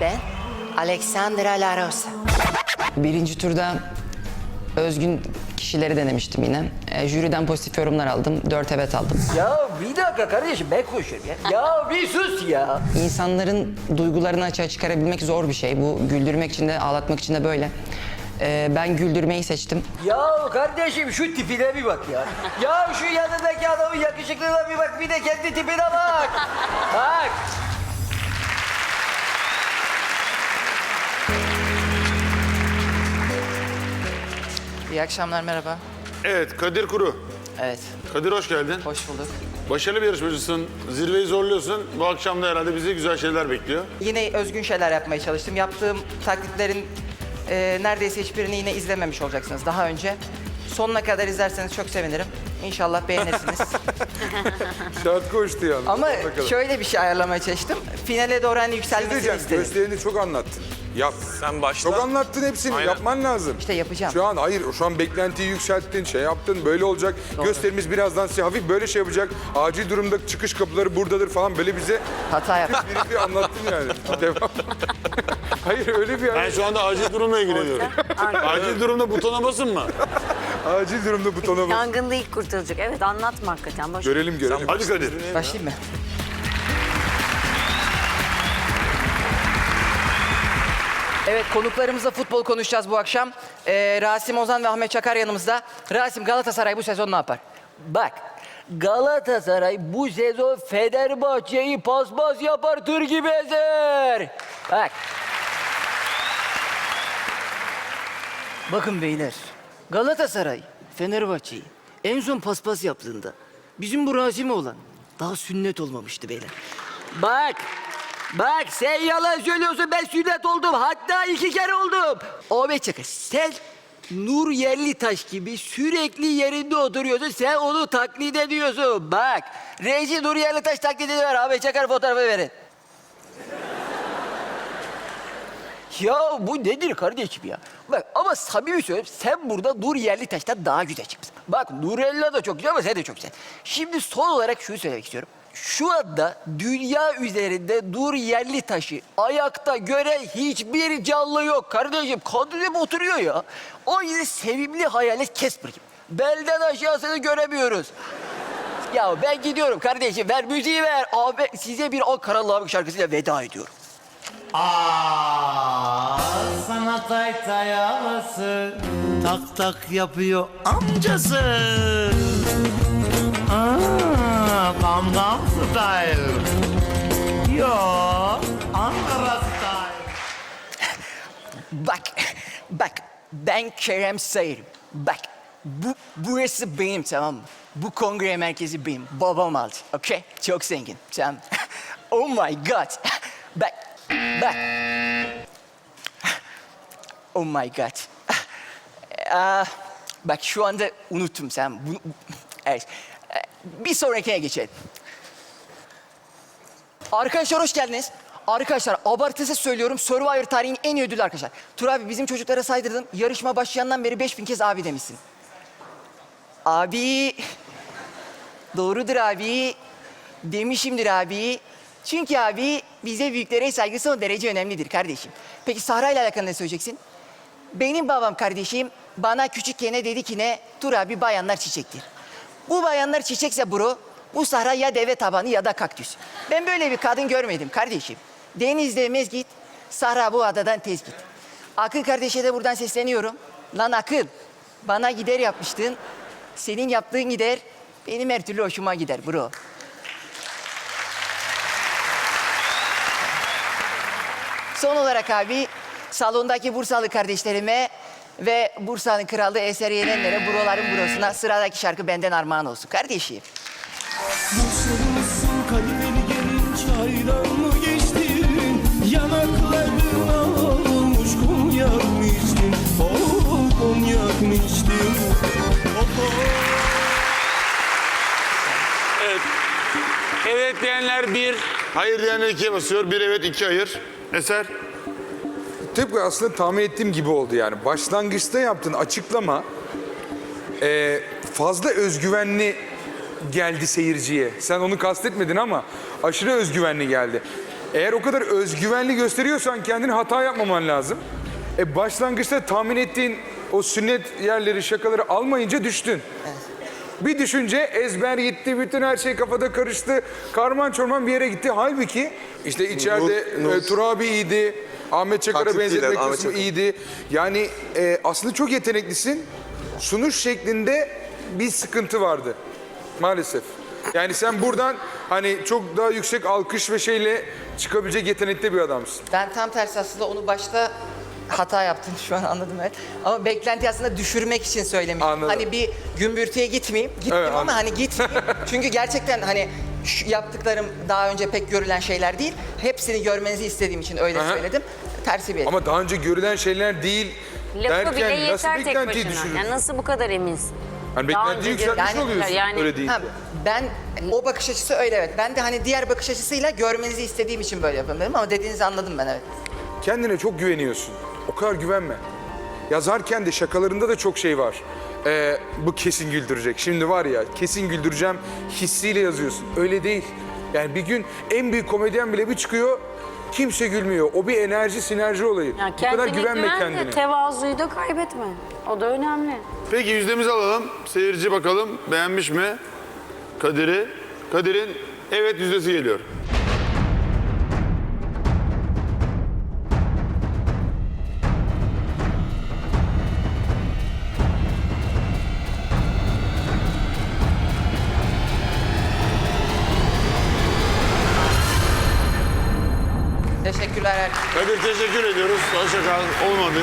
Ben Alexandra La Rosa. Birinci turda özgün kişileri denemiştim yine. E, jüriden pozitif yorumlar aldım. Dört evet aldım. Ya bir dakika kardeşim ben konuşuyorum ya. Ya bir sus ya. İnsanların duygularını açığa çıkarabilmek zor bir şey. Bu güldürmek için de ağlatmak için de böyle. E, ben güldürmeyi seçtim. Ya kardeşim şu tipine bir bak ya. Ya şu yanındaki adamın yakışıklığına bir bak bir de kendi tipine bak. Bak. İyi akşamlar, merhaba. Evet Kadir Kuru. Evet, Kadir hoş geldin. hoş bulduk. Başarılı bir yarışmacısın. Zirveyi zorluyorsun. Bu akşam da herhalde bizi güzel şeyler bekliyor. Yine özgün şeyler yapmaya çalıştım. Yaptığım taklitlerin e, neredeyse hiçbirini yine izlememiş olacaksınız daha önce. Sonuna kadar izlerseniz çok sevinirim. İnşallah beğenirsiniz. Şart koştu yani. Ama şöyle bir şey ayarlamaya çalıştım. Finale doğru hani Ne yükselmesini diyeceğim? istedim. Gösterini çok anlattın. Yap. Sen başla. Çok anlattın hepsini. Aynen. Yapman lazım. İşte yapacağım. Şu an hayır. Şu an beklentiyi yükselttin. Şey yaptın. Böyle olacak. Gösterimiz birazdan size hafif böyle şey yapacak. Acil durumda çıkış kapıları buradadır falan. Böyle bize Hata yaptım. bir, bir anlattın yani. Devam. hayır öyle bir Ben şu anda acil durumla ilgileniyorum. acil durumda butona basın mı? acil durumda butona bas. Yangında ilk kurtulacak. Evet anlatma hakikaten. Boş. Görelim görelim. Hadi Kadir. Başlayayım mı? Evet konuklarımızla futbol konuşacağız bu akşam. Ee, Rasim Ozan ve Ahmet Çakar yanımızda. Rasim Galatasaray bu sezon ne yapar? Bak Galatasaray bu sezon Fenerbahçe'yi paspas yapar tır gibi ezer. Bak. Bakın beyler. Galatasaray Fenerbahçe'yi en son paspas yaptığında bizim bu Rasim olan daha sünnet olmamıştı beyler. Bak. Bak sen yalan söylüyorsun ben sünnet oldum hatta iki kere oldum. Ahmet Çakar sen Nur Yerlitaş gibi sürekli yerinde oturuyorsun sen onu taklit ediyorsun. Bak reji Nur Yerlitaş taklidi ver Ahmet Çakar fotoğrafı verin. Ya bu nedir kardeşim ya? Bak ama samimi söylüyorum sen burada Nur Yerlitaş'tan daha güzel çıkmışsın. Bak Nurella da çok güzel ama sen de çok güzel. Şimdi son olarak şunu söylemek istiyorum. Şu anda dünya üzerinde Nur Yerlitaş'ı ayakta gören hiçbir canlı yok kardeşim. Kadın oturuyor ya. O yüzden sevimli hayalet Casper gibi. Belden aşağısını göremiyoruz. Ya ben gidiyorum kardeşim ver müziği ver. Abi size bir Ankara Lavuk şarkısıyla veda ediyorum. Aa, sana tay tay havası Tak tak yapıyor amcası Aa, Gangnam Style Yo, Ankara Style Bak, bak ben Kerem Sayırım. Bak bu, burası benim tamam mı? Bu kongre merkezi benim. Babam aldı. Okey? Çok zengin. Tamam. oh my god. Bak, bak. Oh my god. Aa, bak şu anda unuttum sen. Bunu, evet. Bir sonrakine geçelim. Arkadaşlar hoş geldiniz. Arkadaşlar abartısız söylüyorum Survivor tarihinin en iyi ödülü arkadaşlar. Tur abi bizim çocuklara saydırdım. Yarışma başlayandan beri 5000 kez abi demişsin. Abi. Doğrudur abi. Demişimdir abi. Çünkü abi bize büyüklere saygı son derece önemlidir kardeşim. Peki Sahra ile alakalı ne söyleyeceksin? Benim babam kardeşim bana küçükken dedi ki ne? Tur abi bayanlar çiçektir. Bu bayanlar çiçekse bro, bu sahra ya deve tabanı ya da kaktüs. Ben böyle bir kadın görmedim kardeşim. Denizde mezgit, sahra bu adadan tez git. Akın kardeşe de buradan sesleniyorum. Lan Akın, bana gider yapmıştın. Senin yaptığın gider, benim her türlü hoşuma gider bro. Son olarak abi salondaki Bursalı kardeşlerime ve Bursa'nın kralı Eser Yenenlere buraların burasına sıradaki şarkı benden armağan olsun kardeşim. Mısın kalbini gelince hayran mı geçtin? Yanaklarına olmuş konyak mı içtin? Oh konyak mı içtin? Oh, oh. Evet. Evet diyenler bir, hayır diyenler ikiye basıyor. Bir evet, iki hayır. Eser. Tıpkı aslında tahmin ettiğim gibi oldu yani. Başlangıçta yaptığın açıklama e, fazla özgüvenli geldi seyirciye. Sen onu kastetmedin ama aşırı özgüvenli geldi. Eğer o kadar özgüvenli gösteriyorsan kendini hata yapmaman lazım. E başlangıçta tahmin ettiğin o sünnet yerleri, şakaları almayınca düştün. Bir düşünce ezber gitti, bütün her şey kafada karıştı. Karman çorman bir yere gitti. Halbuki işte içeride Nur- e, Turabi iyiydi, Ahmet Çakar'a Taklitçiler, benzetme Ahmet kısmı Çakar. iyiydi. Yani e, aslında çok yeteneklisin. Sunuş şeklinde bir sıkıntı vardı maalesef. Yani sen buradan hani çok daha yüksek alkış ve şeyle çıkabilecek yetenekte bir adamsın. Ben tam tersi aslında onu başta hata yaptım şu an anladım evet. Ama beklenti aslında düşürmek için söylemiştim. Anladım. Hani bir gümbürtüye gitmeyeyim. Gittim Evet, ama anladım. hani gitmeyeyim. Çünkü gerçekten hani şu yaptıklarım daha önce pek görülen şeyler değil. Hepsini görmenizi istediğim için öyle Aha. söyledim. Tersi bir Ama daha önce görülen şeyler değil Lafı derken bile nasıl yeter tek beklentiyi başına. düşürürsün? Yani nasıl bu kadar eminsin? Hani Daha beklentiyi önce yükseltmiş yani- oluyorsun yani- öyle değil. Ha, ben o bakış açısı öyle evet. Ben de hani diğer bakış açısıyla görmenizi istediğim için böyle yapıyorum dedim ama dediğinizi anladım ben evet. Kendine çok güveniyorsun. O kadar güvenme. Yazarken de şakalarında da çok şey var. Ee, bu kesin güldürecek. Şimdi var ya kesin güldüreceğim hissiyle yazıyorsun. Öyle değil. Yani bir gün en büyük komedyen bile bir çıkıyor kimse gülmüyor. O bir enerji sinerji olayı. Yani Bu kadar güvenme güven de kendine. tevazuyu da kaybetme. O da önemli. Peki yüzdemizi alalım. Seyirci bakalım beğenmiş mi Kadir'i? Kadir'in evet yüzdesi geliyor. Teşekkürler. Kadir teşekkür ediyoruz. Hoşça kal. Olmadı.